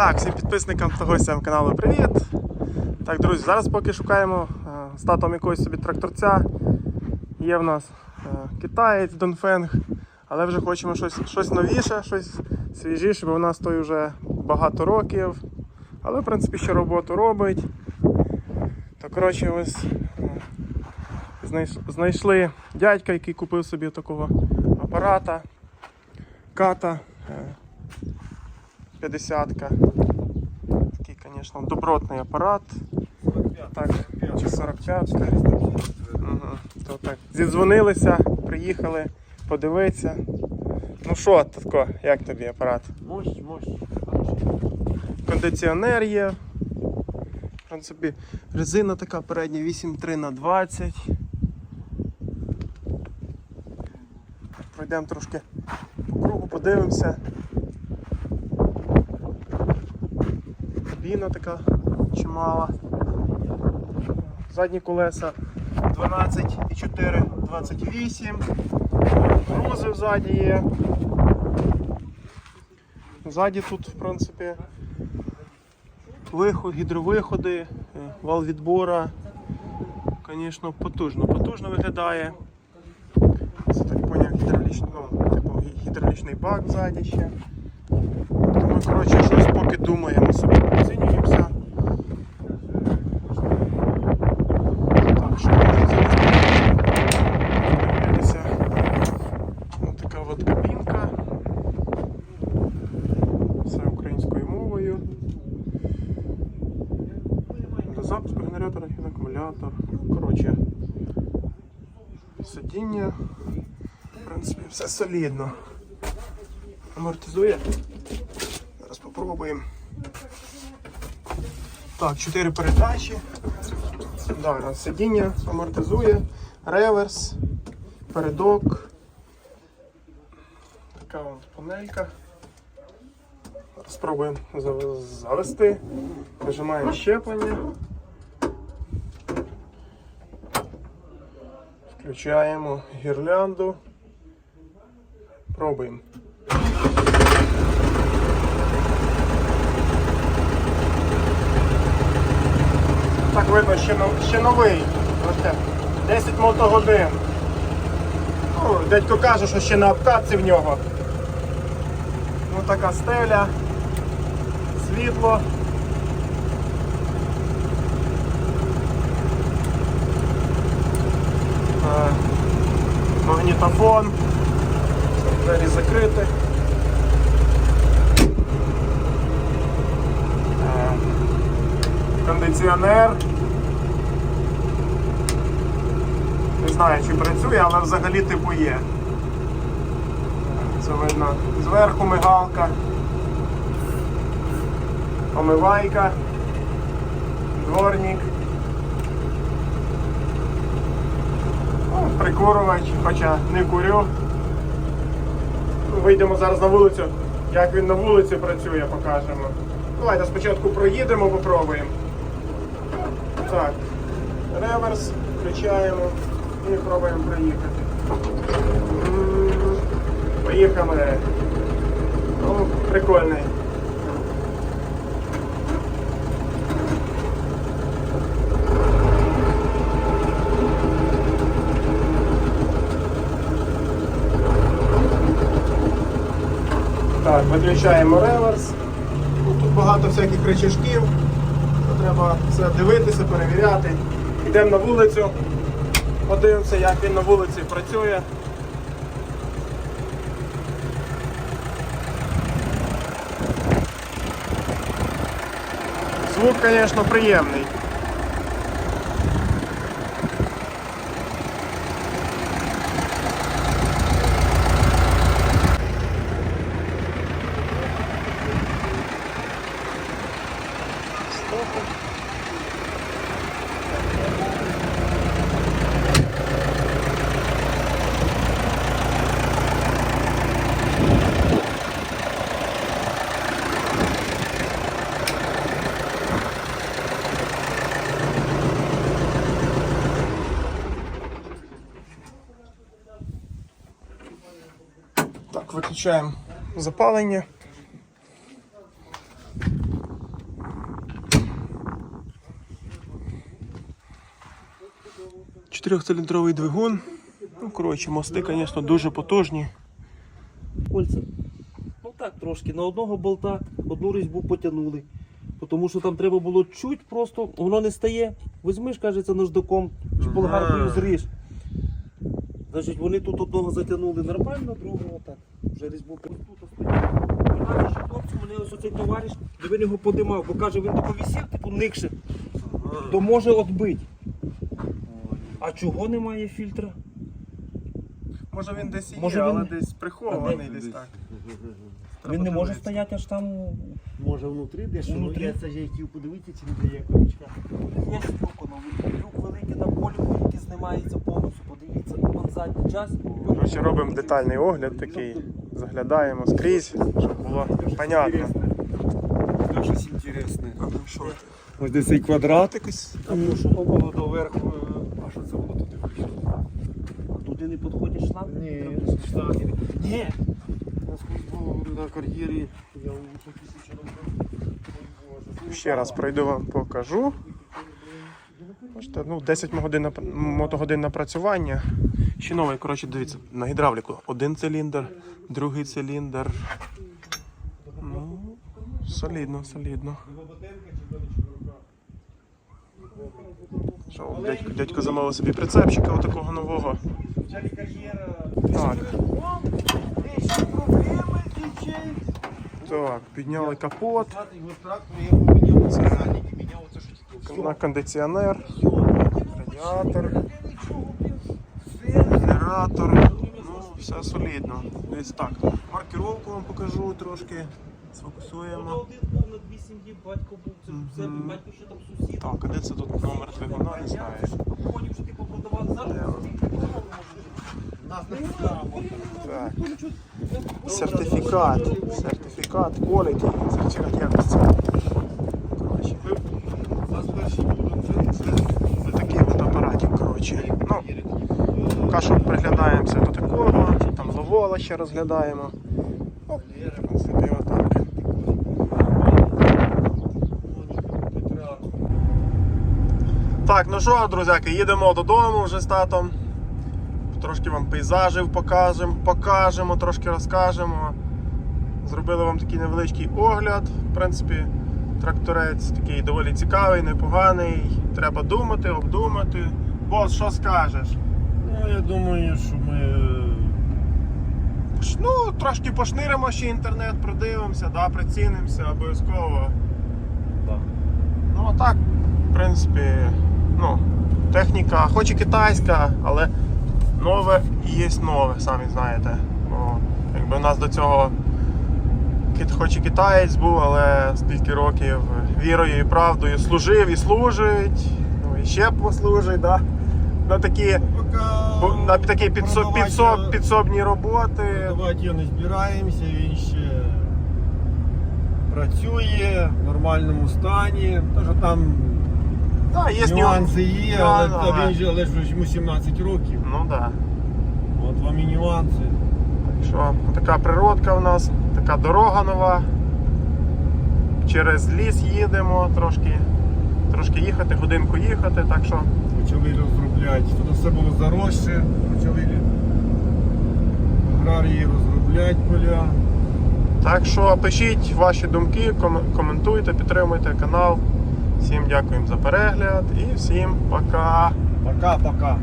Так, всім підписникам та гостям каналу привіт. Так, друзі, зараз поки шукаємо е, з татом якогось собі тракторця. Є в нас е, китаєць Донфенг, але вже хочемо щось, щось новіше, щось свіжіше, бо в нас той вже багато років. Але в принципі ще роботу робить. То коротше ось е, знайш- знайшли дядька, який купив собі такого апарата. Ката. Е, 50-ка. Такий, звісно, добротний апарат. Так, чи 45 Угу. То так. Зідзвонилися, приїхали подивитися. Ну що, Татко, як тобі апарат? Мощь, мощь. Кондиціонер є. В принципі, резина така передня 8,3 на 20. Пройдемо трошки по кругу, подивимося. Кабіна така чимала. Задні колеса 12,4, 28. Грузи ззаді є. Ззаді тут, в принципі, виход, гідровиходи, е, вал відбора. Звісно, потужно, потужно виглядає. Це так поняв гідравлічний, ну, типу гідравлічний бак ззаді ще. Ми, коротше, щось поки думаємо собі, оцінюємося. Так, що можна зараз. Ось така от кабінка. Все українською мовою. До запуску генератора акумулятор. Коротше, сидіння. В принципі, все солідно. Амортизує. Зараз попробуємо. Так, 4 передачі. Да, сидіння амортизує, реверс, передок. Така от панелька. Спробуємо завести. Нажимаємо щеплення. Включаємо гірлянду. Пробуємо. Так видно, ще, ще новий. Бачите, 10 мотогодин. Ну, дядько каже, що ще на обкатці в нього. Ну така стеля, світло. Е, Магнітофон. Двері закриті. Е, Кондиціонер. Не знаю, чи працює, але взагалі типу є. Це видно. Зверху мигалка. Омивайка. Дворник. Ну, прикурювач, хоча не курю. Вийдемо зараз на вулицю. Як він на вулиці працює, покажемо. Давайте спочатку проїдемо, попробуємо. Так. Реверс, включаємо і пробуємо проїхати. Поїхали. Ну, прикольний. Так, виключаємо реверс. Тут багато всяких речашків. Треба все дивитися, перевіряти. Йдемо на вулицю, подивимося, як він на вулиці працює. Звук, звісно, приємний. Стопу. Так, виключаємо запалення. Чотирьохциліндровий двигун. Ну, коротше, мости, звісно, дуже потужні. Кольця. Ну так, трошки. На одного болта одну різьбу потягнули. Тому що там треба було чуть просто, воно не стає. Візьмиш, кажеться, наждаком, чи болгаркою зріж. Значить, вони тут одного затягнули нормально, другого так. Вже різьбу тут стоїть. Що хлопці, мене ось оцей товариш, де він його подимав, бо каже, він тако висів, типу никше, то може отбити. А чого немає фільтра? Може він десь і є, Може, але він- десь прихований десь так. він не може подивитися. стояти аж там. Може внутрі десь, що Внутрі. я це ж я хотів подивитися, чи не дає ковичка. Є штука, ну люк великий на полі, який знімається повністю. Подивіться, вон задній час. Коротше, робимо детальний огляд такий, заглядаємо скрізь, щоб було понятно. Щось інтересне. Ось десь цей квадратик ось. То що? Доверху. А що це воно туди вийшло? Туди не підходить шланг? Ні, штанги. Ні. Наскільки було на кар'єрі. Я вже тисячу разів. Ще раз пройду вам покажу. Бачите, ну, 10 годин, мотогодин напрацювання. Ще новий, коротше, дивіться, на гідравліку. Один циліндр, другий циліндр. Ну, солідно, солідно. Що, дядько, дядько замовив собі прицепчика отакого нового. Так. Так, підняли капот. На кондиціонер, радіатор, генератор. Ну, все солідно. Дивіться так. Маркировку вам покажу трошки. Сфокусуємо. один був на дві сім'ї, батько був, це все, Мгм. батько ще там сусід. Так, а де це тут номер двигуна, не знаю. Коні вже типу продавали зараз. Так. Сертифікат. Сертифікат quality. Сертифікат якості. Коротше. Ось такий от апаратик, коротше. Ну, поки що приглядаємося до такого, там ловола ще розглядаємо. Ну, в принципі, отак. Так, ну що, друзяки, їдемо додому вже з татом. Трошки вам пейзажів покажемо, покажемо, трошки розкажемо. Зробили вам такий невеличкий огляд. В принципі, тракторець такий доволі цікавий, непоганий. Треба думати, обдумати. Бос, що скажеш? Ну, я думаю, що ми. Ну, трошки пошниримо ще інтернет, продивимося, да, прицінимося обов'язково. Так. Ну а так, в принципі, ну, техніка, хоч і китайська, але нове і є нове, самі знаєте. Бо якби у нас до цього хоч і китаєць був, але стільки років вірою і правдою служив і служить, ну і ще послужить, да? на такі, на такі підсоб, підсоб, підсобні роботи. Давати його не збираємося, він ще працює в нормальному стані. Тож там Да, є нюанси є, але, Да, та да. він же але ж йому 17 років. Ну так. Да. От вам і нюанси. Так Що, така природка у нас, така дорога нова. Через ліс їдемо трошки. Трошки їхати, годинку їхати, так що Почали розробляти. Тут все було заросше, почали аграрії розробляти поля. Так що пишіть ваші думки, коментуйте, підтримуйте канал. Всім дякуємо за перегляд і всім пока! Пока-пока.